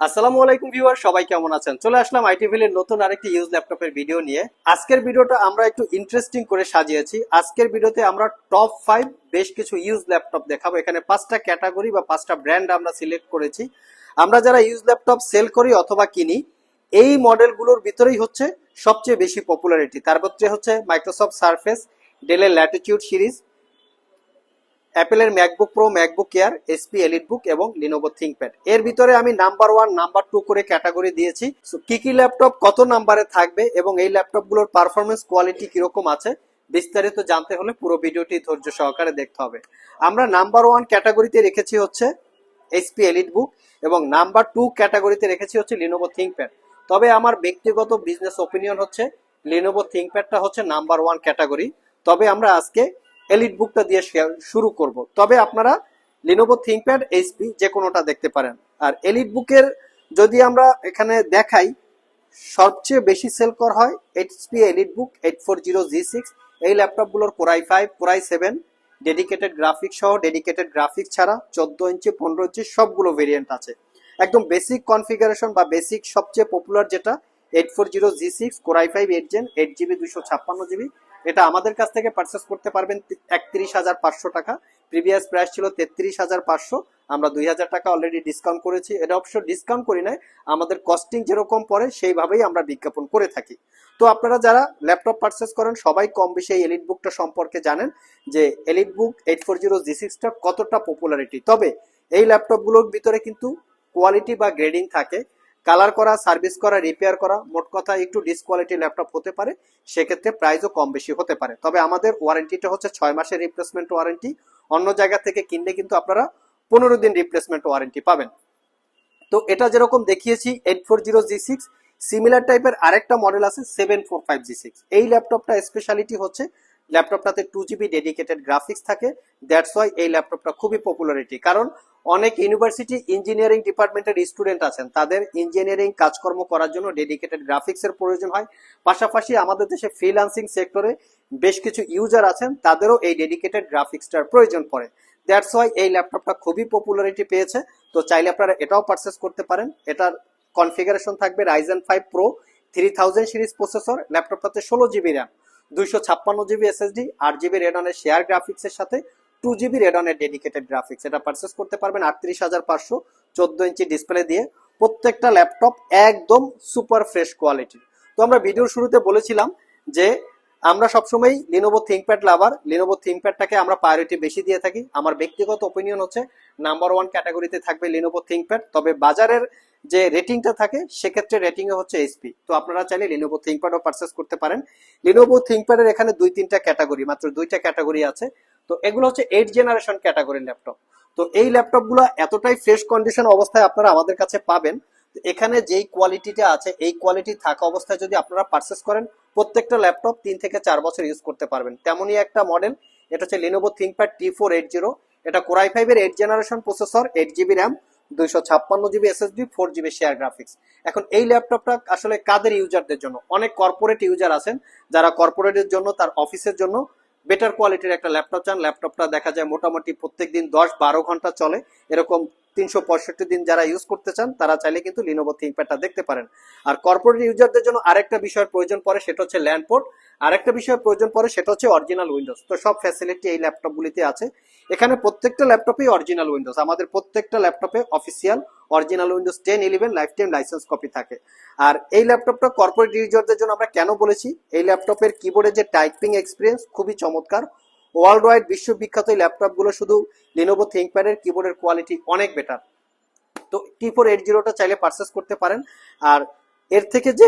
আসসালামু আলাইকুম ভিউয়ার, সবাই কেমন আছেন? চলে আসলাম আইটিভিলের নতুন আরেকটি ইউজ ল্যাপটপের ভিডিও নিয়ে। আজকের ভিডিওটা আমরা একটু ইন্টারেস্টিং করে সাজিয়েছি। আজকের ভিডিওতে আমরা টপ ফাইভ বেশ কিছু ইউজ ল্যাপটপ দেখাবো। এখানে পাঁচটা ক্যাটাগরি বা পাঁচটা ব্র্যান্ড আমরা সিলেক্ট করেছি। আমরা যারা ইউজ ল্যাপটপ সেল করি অথবা কিনি, এই মডেলগুলোর ভিতরেই হচ্ছে সবচেয়ে বেশি পপুলারিটি তার মধ্যে হচ্ছে মাইক্রোসফট সারফেস ডেলের ল্যাটিটিউড সিরিজ অ্যাপেলের MacBook Pro, MacBook Air, HP, EliteBook এবং লিনোভো থিঙ্কপ্যাড এর ভিতরে আমি নাম্বার ওয়ান, নাম্বার টু করে ক্যাটাগরি দিয়েছি। কি কি ল্যাপটপ, কত নাম্বারে থাকবে এবং এই ল্যাপটপগুলোর পারফরমেন্স কোয়ালিটি কীরকম আছে, বিস্তারিত জানতে হলে পুরো ভিডিওটি ধৈর্য সহকারে দেখতে হবে। আমরা নাম্বার ওয়ান ক্যাটাগরিতে রেখেছি হচ্ছে এসপি, এলিট বুক এবং নাম্বার টু ক্যাটাগরিতে রেখেছি হচ্ছে লিনোভো থিঙ্কপ্যাড তবে আমার ব্যক্তিগত বিজনেস ওপিনিয়ন হচ্ছে, লিনোভো থিঙ্কপ্যাডটা হচ্ছে নাম্বার ওয়ান ক্যাটাগরি। তবে আমরা আজকে এলিট বুকটা দিয়ে শুরু করব। তবে আপনারা লিনোভো থিঙ্কপ্যাড এইচপি যে কোনোটা দেখতে পারেন। আর এলিট বুকের যদি আমরা এখানে দেখাই, সবচেয়ে বেশি সেল কর হয় HP EliteBook eight four zero G six এই ল্যাপটপগুলোর Core i five Core i seven dedicated graphics সহ ডেডিকেটেড গ্রাফিক্স ছাড়া চোদ্দ ইঞ্চি পনেরো ইঞ্চি সবগুলো ভেরিয়েন্ট আছে। একদম বেসিক কনফিগারেশন বা বেসিক সবচেয়ে পপুলার যেটা eight four zero G six Core i five eight gen eight GB দুশো ছাপ্পান্ন জিবি এটা আমাদের কাছ থেকে পারচেস করতে পারবেন একত্রিশ হাজার পাঁচশো টাকা। প্রিভিয়াস প্রাইস ছিল তেত্রিশ হাজার পাঁচশো, আমরা দুই হাজার টাকা অলরেডি ডিসকাউন্ট করেছি। এটা অবশ্য ডিসকাউন্ট করি নাই, আমাদের কস্টিং যেরকম পড়ে, সেইভাবেই আমরা বিজ্ঞাপন করে থাকি। তো আপনারা যারা ল্যাপটপ পারচেস করেন, সবাই কম বেশি এই এলিট বুকটা সম্পর্কে জানেন যে EliteBook eight four zero G সিক্সটা কতটা পপুলারিটি তবে এই ল্যাপটপগুলোর ভিতরে কিন্তু কোয়ালিটি বা গ্রেডিং থাকে। কালার করা, সার্ভিস করা, রিপেয়ার করা, মোট কথা একটু ডিসকোয়ালিটি ল্যাপটপ হতে পারে, সেক্ষেত্রে প্রাইসও কম বেশি হতে পারে। তবে আমাদের ওয়ারেন্টিটা হচ্ছে ছয় মাসের রিপ্লেসমেন্ট ওয়ারেন্টি অন্য জায়গা থেকে কিনলে কিন্তু আপনারা পনেরো দিন রিপ্লেসমেন্ট ওয়ারেন্টি পাবেন। তো এটা যেরকম দেখিয়েছি eight four zero G six similar টাইপের আরেকটা মডেল আছে seven four five G six এই ল্যাপটপটা স্পেশালিটি হচ্ছে ল্যাপটপটাতে টু জিবি ডেডিকেটেড গ্রাফিক্স থাকে। দ্যাটস ওয়াই এই ল্যাপটপটা খুবই পপুলারিটি কারণ অনেক ইউনিভার্সিটি ইঞ্জিনিয়ারিং ডিপার্টমেন্টের স্টুডেন্ট আছেন। তাদের ইঞ্জিনিয়ারিং কাজকর্ম করার জন্য ডেডিকেটেড গ্রাফিক্সের প্রয়োজন হয়। পাশাপাশি আমাদের দেশে ফ্রিলান্সিং সেক্টরে বেশ কিছু ইউজার আছেন। তাদেরও এই ডেডিকেটেড গ্রাফিক্সটার প্রয়োজন পড়ে। দ্যাটস ওয়াই এই ল্যাপটপটা খুবই পপুলারিটি পেয়েছে। তো চাইলে আপনারা এটাও পারচেস করতে পারেন। এটার কনফিগারেশন থাকবে Ryzen five pro three thousand series processor ল্যাপটপটাতে ষোলো জিবি র্যাম দুইশো ছাপ্পান্ন জিবি এসএসডি আট জিবি রেডনের শেয়ার গ্রাফিক্সের সাথে টু জিবি রেডনের ডেডিকেটেড গ্রাফিক্স এটা পারচেস করতে পারবেন আটত্রিশ হাজার পাঁচশো চোদ্দ ইঞ্চি ডিসপ্লে দিয়ে। প্রত্যেকটা ল্যাপটপ একদম সুপার ফ্রেশ কোয়ালিটির তো আমরা ভিডিওর শুরুতে বলেছিলাম যে আমরা সবসময় লিনোভো থিঙ্কপ্যাড লাভার লিনোভো থিঙ্কপ্যাডটাকে আমরা প্রায়োরিটি বেশি দিয়ে থাকি। আমার ব্যক্তিগত ওপিনিয়ন হচ্ছে নাম্বার ওয়ান ক্যাটাগরিতে থাকবে লিনোভো থিঙ্কপ্যাড তবে বাজারের যে রেটিংটা থাকে, সেক্ষেত্রে রেটিং এ হচ্ছে এইচপি তো আপনারা চাইলে লিনোভো থিঙ্কপ্যাডও পারচেস করতে পারেন। লিনোভো থিঙ্কপ্যাডের এখানে দুই, তিনটা ক্যাটাগরি মাত্র দুইটা ক্যাটাগরি আছে। তো এগুলো হচ্ছে এইট জেনারেশন ক্যাটাগরির ল্যাপটপ তো এই ল্যাপটপ ল্যাপটপগুলো এতটাই ফ্রেশ কন্ডিশন অবস্থায় আপনারা আমাদের কাছে পাবেন এখানে যেই কোয়ালিটিটা আছে, এই কোয়ালিটি থাকা অবস্থায় যদি আপনারা পারচেস করেন, প্রত্যেকটা ল্যাপটপ তিন থেকে চার বছর ইউজ করতে পারবেন। তেমনই একটা মডেল এটা হচ্ছে Lenovo ThinkPad T four eight zero এটা কোরাই ফাইভের eight generation processor eight GB RAM দুইশো ছাপ্পান্ন GB SSD four GB share graphics এখন এই ল্যাপটপটা আসলে কাদের ইউজারদের জন্য? অনেক কর্পোরেট ইউজার আছেন, যারা কর্পোরেটের জন্য, তার অফিসের জন্য বেটার কোয়ালিটির একটা ল্যাপটপ চান। ল্যাপটপটা দেখা যায় মোটামুটি প্রত্যেক দিন দশ বারো ঘণ্টা চলে। এরকম তিনশো পঁয়ষট্টি দিন যারা ইউজ করতে চান, তারা চাইলে কিন্তু লিনোভো থিঙ্কপ্যাডটা দেখতে পারেন। আর কর্পোরেট ইউজারদের জন্য আরেকটা বিষয়ের প্রয়োজন পড়ে, সেটা হচ্ছে ল্যান্ডপোর্ট আরেকটা বিষয়ের প্রয়োজন পড়ে সেটা হচ্ছে অরিজিনাল উইন্ডোজ তো সব ফ্যাসিলিটি এই ল্যাপটপগুলিতে আছে। এখানে প্রত্যেকটা ল্যাপটপেই অরিজিনাল উইন্ডোজ আমাদের প্রত্যেকটা ল্যাপটপে official original Windows ten eleven lifetime licence copy থাকে। আর এই ল্যাপটপটা কর্পোরেট ইউজারদের জন্য আমরা কেন বলেছি? এই ল্যাপটপের কিবোর্ডের যে টাইপিং এক্সপিরিয়েন্স খুবই চমৎকার। ওয়ার্ল্ড ওয়াইড বিশ্ববিখ্যাত এই ল্যাপটপগুলো শুধু লিনোভো থিঙ্কপ্যাডের কিবোর্ডের কোয়ালিটি অনেক বেটার তো টি ফোর এইট জিরোটা চাইলে পারচেস করতে পারেন। আর এর থেকে যে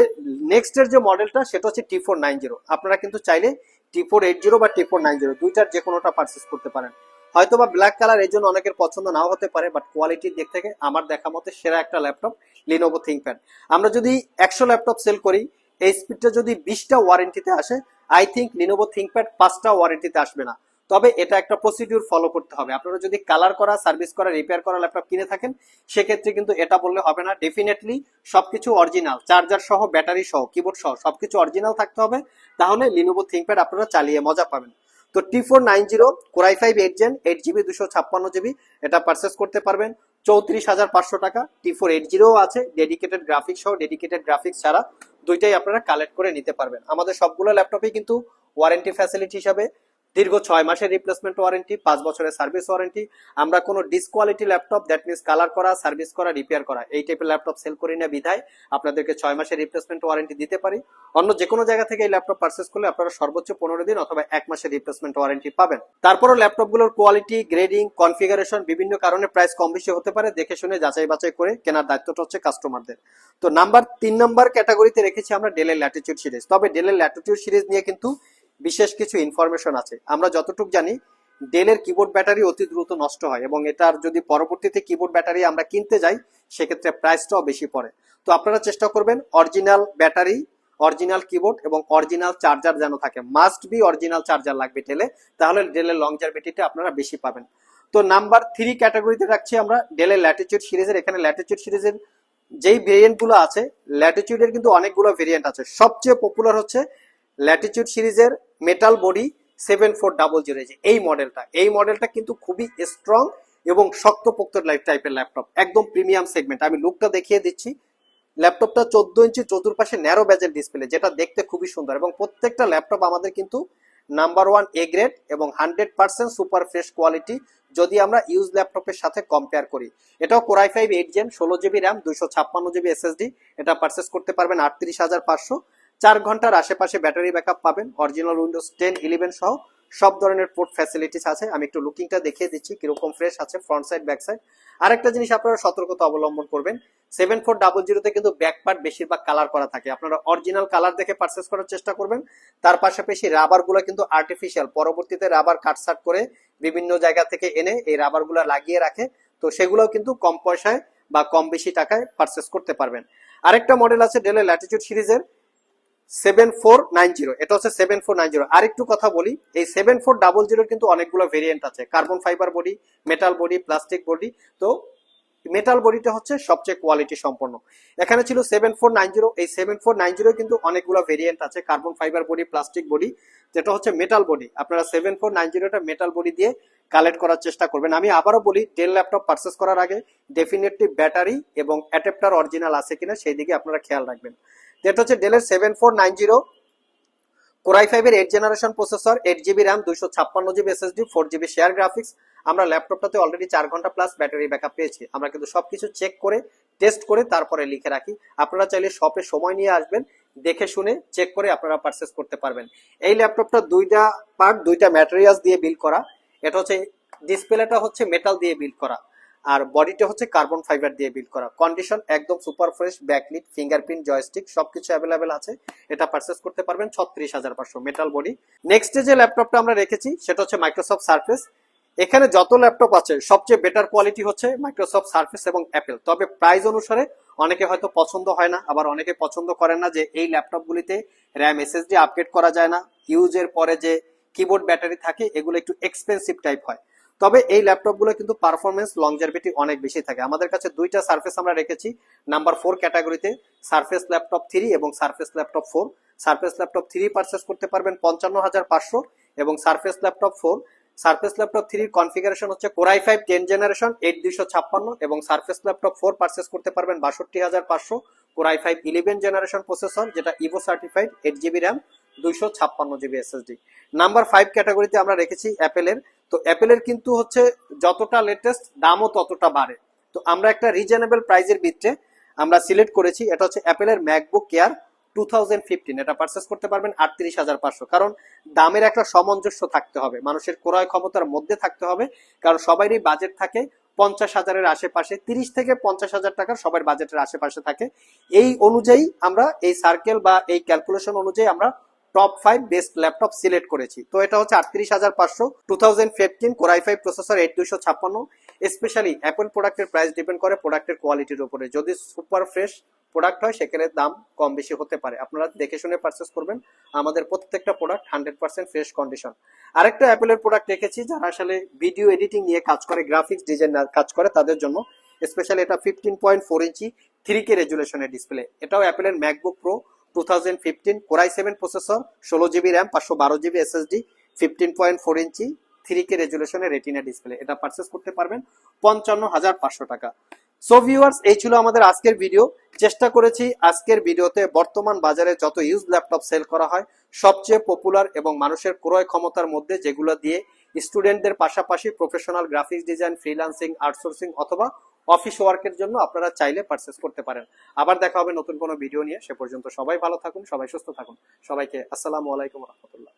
নেক্সট এর যে মডেলটা সেটা হচ্ছে টি ফোর নাইন জিরো আপনারা কিন্তু চাইলে টি ফোর এইট জিরো বা টি ফোর নাইন জিরো দুইটার যে কোনোটা পারচেস করতে পারেন। হয়তো বা ব্ল্যাক কালার এই জন্য অনেকের পছন্দ নাও হতে পারে বাট কোয়ালিটির দিক থেকে আমার দেখা মতে সেরা একটা ল্যাপটপ লিনোভো থিঙ্কপ্যাড আমরা যদি একশো ল্যাপটপ সেল করি, এই স্পিডটা যদি বিশটা ওয়ারেন্টিতে আসে আই থিঙ্ক লিনোভো থিঙ্কপ্যাড পাঁচটা ওয়ারেন্টিতে আসবে না। তবে এটা একটা প্রসিডিউর ফলো করতে হবে। আপনারা যদি কালার করা সার্ভিস করা রিপেয়ার করা ল্যাপটপ কিনে থাকেন, সেক্ষেত্রে কিন্তু এটা বললে হবে না। ডেফিনেটলি সবকিছু অরিজিনাল চার্জার সহ ব্যাটারি সহ কিবোর্ড সহ, সবকিছু অরিজিনাল থাকতে হবে। তাহলে লিনোভো থিঙ্কপ্যাড আপনারা চালিয়ে মজা পাবেন। তো T four nine zero Core i five eight gen eight GB দুশো ছাপ্পান্ন জিবি এটা পারচেস করতে পারবেন। চৌত্রিশ হাজার পাঁচশো টাকা টি ফোর এইট জিরো আছে। ডেডিকেটেড গ্রাফিক্স সহ ডেডিকেটেড গ্রাফিক্স ছাড়া দুইটাই আপনারা কালেক্ট করে নিতে পারবেন। আমাদের সবগুলো ল্যাপটপে কিন্তু ওয়ারেন্টি ফ্যাসিলিটি হিসাবে দীর্ঘ ছয় মাসের রিপ্লেসমেন্ট ওয়ারেন্টি পাঁচ বছরের সার্ভিস ওয়ারেন্টি আমরা কোনো ডিসকোয়ালিটি ল্যাপটপ দ্যাট মিনস কালার করা সার্ভিস করা রিপেয়ার করা, এই টাইপের ল্যাপটপ সেল করি না বিধায় আপনাদেরকে ছয় মাসের রিপ্লেসমেন্ট ওয়ারেন্টি দিতে পারি। অন্য যে কোনো জায়গা থেকে এই ল্যাপটপ পারচেস করলে আপনারা সর্বোচ্চ পনেরো দিন অথবা এক মাসের রিপ্লেসমেন্ট ওয়ারেন্টি পাবেন। তারপরও ল্যাপটপগুলোর কোয়ালিটি গ্রেডিং কনফিগারেশন বিভিন্ন কারণে প্রাইস কম বেশি হতে পারে। দেখে শুনে যাচাই বাছাই করে কেনার দায়িত্বটা হচ্ছে কাস্টমারদের তো নাম্বার তিন নাম্বার ক্যাটাগরিতে রেখেছি আমরা ডেলের ল্যাটিটিউড সিরিজ তবে ডেলের ল্যাটিটিউড সিরিজ নিয়ে কিন্তু বিশেষ কিছু ইনফরমেশন আছে। আমরা যতটুকু জানি ডেলের কিবোর্ড ব্যাটারি অতি দ্রুত নষ্ট হয় এবং এটার যদি পরবর্তীতে কিবোর্ড ব্যাটারি আমরা কিনতে যাই, সেক্ষেত্রে প্রাইসটাও বেশি পড়ে। তো আপনারা চেষ্টা করবেন অরিজিনাল ব্যাটারি অরিজিনাল কিবোর্ড এবং অরিজিনাল চার্জার যেন থাকে। মাস্ট বি অরিজিনাল চার্জার লাগবে ডেলে তাহলে ডেলের লংজারভিটিটা আপনারা বেশি পাবেন। তো নাম্বার থ্রি ক্যাটাগরিতে রাখছি আমরা ডেলের ল্যাটিচিউড সিরিজের। এখানে ল্যাটিচিউড সিরিজের যেই ভেরিয়েন্টগুলো আছে ল্যাটিচিউডের কিন্তু অনেকগুলো ভেরিয়েন্ট আছে। সবচেয়ে পপুলার হচ্ছে ল্যাটিচিউড সিরিজের metal body seven four double zero এই মডেলটা এই মডেলটা কিন্তু খুবই স্ট্রং এবং শক্তপোক্ত টাইপের ল্যাপটপ একদম প্রিমিয়াম সেগমেন্ট আমি লুকটা দেখিয়ে দিচ্ছি। ল্যাপটপটা চোদ্দ ইঞ্চি চতুর্পাশে ন্যারো ব্যাজের ডিসপ্লে যেটা দেখতে খুবই সুন্দর। এবং প্রত্যেকটা ল্যাপটপ আমাদের কিন্তু নাম্বার ওয়ান এ গ্রেড এবং hundred percent super fresh quality যদি আমরা ইউজ ল্যাপটপের সাথে কম্পেয়ার করি। এটাও Core i five eight gen ষোলো জিবি র্যাম দুইশো ছাপ্পান্ন জিবি এসএসডি এটা পারচেস করতে পারবেন আটত্রিশ হাজার পাঁচশো। চার ঘণ্টার আশেপাশে ব্যাটারি ব্যাকআপ পাবেন অরিজিনাল উইন্ডোজ টেন ইলেভেন সহ সব ধরনের পোর্ট ফ্যাসিলিটিস আছে। আমি একটু লুকিংটা দেখিয়ে দিচ্ছি, কীরকম ফ্রেশ আছে ফ্রন্ট সাইড ব্যাক সাইড আরেকটা জিনিস আপনারা সতর্কতা অবলম্বন করবেন সেভেন ফোর ডাবল জিরোতে কিন্তু ব্যাক পার্ট বেশিরভাগ কালার করা থাকে। আপনারা অরিজিনাল কালার দেখে পারচেস করার চেষ্টা করবেন। তার পাশাপাশি রাবারগুলো কিন্তু আর্টিফিশিয়াল পরবর্তীতে রাবার কাটসাট করে বিভিন্ন জায়গা থেকে এনে এই রাবারগুলা লাগিয়ে রাখে। তো সেগুলোও কিন্তু কম পয়সায় বা কম বেশি টাকায় পারচেস করতে পারবেন। আরেকটা মডেল আছে ডেলের ল্যাটিটিউড সিরিজের। সেভেন ফোর নাইন জিরো এটা হচ্ছে সেভেন ফোর নাইন জিরো আরেকটু কথা বলি সেভেন ফোর ডাবল জিরোর কিন্তু অনেকগুলো ভেরিয়েন্ট আছে। Carbon fibre body metal body plastic body তো মেটাল বডিটা হচ্ছে সবচেয়ে কোয়ালিটি সম্পন্ন। এখানে ছিল সেভেন ফোর নাইন জিরো এই সেভেন ফোর নাইন জিরো কিন্তু অনেকগুলো ভেরিয়েন্ট আছে। Carbon fibre body plastic body যেটা হচ্ছে মেটাল বডি আপনারা সেভেন ফোর নাইন জিরোটা মেটাল বডি দিয়ে কালেক্ট করার চেষ্টা করবেন। আমি আবারও বলি ডেল ল্যাপটপ পারচেস করার আগে ডেফিনেটলি ব্যাটারি এবং অ্যাডাপ্টার অরিজিনাল আছে কিনা, সেই দিকে আপনারা খেয়াল রাখবেন। যেটা হচ্ছে ডেলের seven four nine zero Core i ফাইভের eight generation processor eight GB RAM দুইশো ছাপ্পান্ন GB SSD four GB share graphics আমরা ল্যাপটপটাতে অলরেডি চার ঘণ্টা প্লাস ব্যাটারি ব্যাকআপ পেয়েছি। আমরা কিন্তু সবকিছু চেক করে টেস্ট করে তারপরে লিখে রাখি। আপনারা চাইলে শপে সময় নিয়ে আসবেন, দেখে শুনে চেক করে আপনারা পারচেস করতে পারবেন। এই ল্যাপটপটা দুইটা পার্ট দুইটা ম্যাটেরিয়ালস দিয়ে বিল্ড করা। এটা হচ্ছে ডিসপ্লেটা হচ্ছে মেটাল দিয়ে বিল্ড করা। আর বডিটা হচ্ছে কার্বন ফাইবার দিয়ে বিল্ড করা। কন্ডিশন একদম super fresh backlit fingerprint joystick সবকিছু অ্যাভেলেবেল আছে। এটা পারচেস করতে পারবেন ছত্রিশ হাজার পাঁচশো মেটাল বডি নেক্সট যে ল্যাপটপটা আমরা রেখেছি, সেটা হচ্ছে মাইক্রোসফট সার্ফেস এখানে যত ল্যাপটপ আছে, সবচেয়ে বেটার কোয়ালিটি হচ্ছে মাইক্রোসফট সার্ফেস এবং অ্যাপেল তবে প্রাইস অনুসারে অনেকে হয়তো পছন্দ হয় না, আবার অনেকে পছন্দ করেন না যে এই ল্যাপটপগুলিতে র্যাম এসএসডি আপগ্রেড করা যায় না। ইউজের পরে যে কিবোর্ড ব্যাটারি থাকে, এগুলো একটু এক্সপেন্সিভ টাইপ হয়। তবে এই ল্যাপটপগুলো কিন্তু পারফরমেন্স লংজারভিটি অনেক বেশি থাকে। আমাদের কাছে দুইটা সার্ফেস আমরা রেখেছি। নাম্বার ফোর ক্যাটাগরিতে সার্ফেস ল্যাপটপ থ্রি এবং Surface laptop four Surface laptop three purchase করতে পারবেন পঞ্চান্ন হাজার পাঁচশো এবং Surface laptop four Surface laptop থ্রির কনফিগারেশন হচ্ছে core i five ten generation eight দুইশো ছাপ্পান্ন এবং সার্ফেস ল্যাপটপ ফোর পারচেস করতে পারবেন বাষট্টি হাজার পাঁচশো। Core i five eleven generation processor যেটা Evo certified eight GB RAM দুইশো ছাপ্পান্ন জিবি এসএসডি নাম্বার ফাইভ ক্যাটাগরিতে আমরা রেখেছি অ্যাপেলের তো অ্যাপেলের কিন্তু হচ্ছে যতটা লেটেস্ট দামও ততটা বাড়ে। তো আমরা একটা রিজনেবল প্রাইজের ভিত্তিতে আমরা সিলেক্ট করেছি, এটা হচ্ছে অ্যাপেলের ম্যাকবুক কেয়ার টু এটা পারচেস করতে পারবেন আটত্রিশ হাজার পাঁচশো। কারণ দামের একটা সামঞ্জস্য থাকতে হবে, মানুষের ক্রয় ক্ষমতার মধ্যে থাকতে হবে। কারণ সবারই বাজেট থাকে পঞ্চাশ হাজারের আশেপাশে, তিরিশ থেকে পঞ্চাশ হাজার টাকার সবার বাজেটের আশেপাশে থাকে। এই অনুযায়ী আমরা এই সার্কেল বা এই ক্যালকুলেশন অনুযায়ী আমরা top five best laptop select করেছি। তো এটা হচ্ছে আটত্রিশ হাজার পাঁচশো two thousand fifteen core i five processor eight দুইশো ছাপ্পান্ন স্পেশালি অ্যাপল প্রোডাক্টের প্রাইস ডিপেন্ড করে প্রোডাক্টের কোয়ালিটির উপরে। যদি সুপার ফ্রেশ প্রোডাক্ট হয়, সেখানে দাম কম বেশি হতে পারে। আপনারা দেখে শুনে পারচেস করবেন। আমাদের প্রত্যেকটা product hundred percent fresh condition আরেকটা অ্যাপেলের প্রোডাক্ট রেখেছি যারা আসলে ভিডিও এডিটিং নিয়ে কাজ করে গ্রাফিক্স ডিজাইন কাজ করে, তাদের জন্য স্পেশালি এটা fifteen point four inch three K রেজুলেশনের display এটাও অ্যাপেলের ম্যাকবুক প্রো প্রসেসর ইঞ্চি রেজুলেশনের রেটিনা ডিসপ্লে এটা করতে পারবেন পঞ্চান্ন হাজার পাঁচশো টাকা। সো ভিউয়ার্স এই ছিল আমাদের আজকের ভিডিও চেষ্টা করেছি আজকের ভিডিওতে বর্তমান বাজারে যত ইউজ ল্যাপটপ সেল করা হয়, সবচেয়ে পপুলার এবং মানুষের ক্রয় ক্ষমতার মধ্যে যেগুলো দিয়ে স্টুডেন্টদের পাশাপাশি professional graphics design freelancing outsourcing অথবা অফিস ওয়ার্কের জন্য আপনারা চাইলে পারচেস করতে পারেন। আবার দেখা হবে নতুন কোনো ভিডিও নিয়ে। সে পর্যন্ত সবাই ভালো থাকুন, সবাই সুস্থ থাকুন। সবাইকে আসসালামু আলাইকুম রহমতুল্লাহ।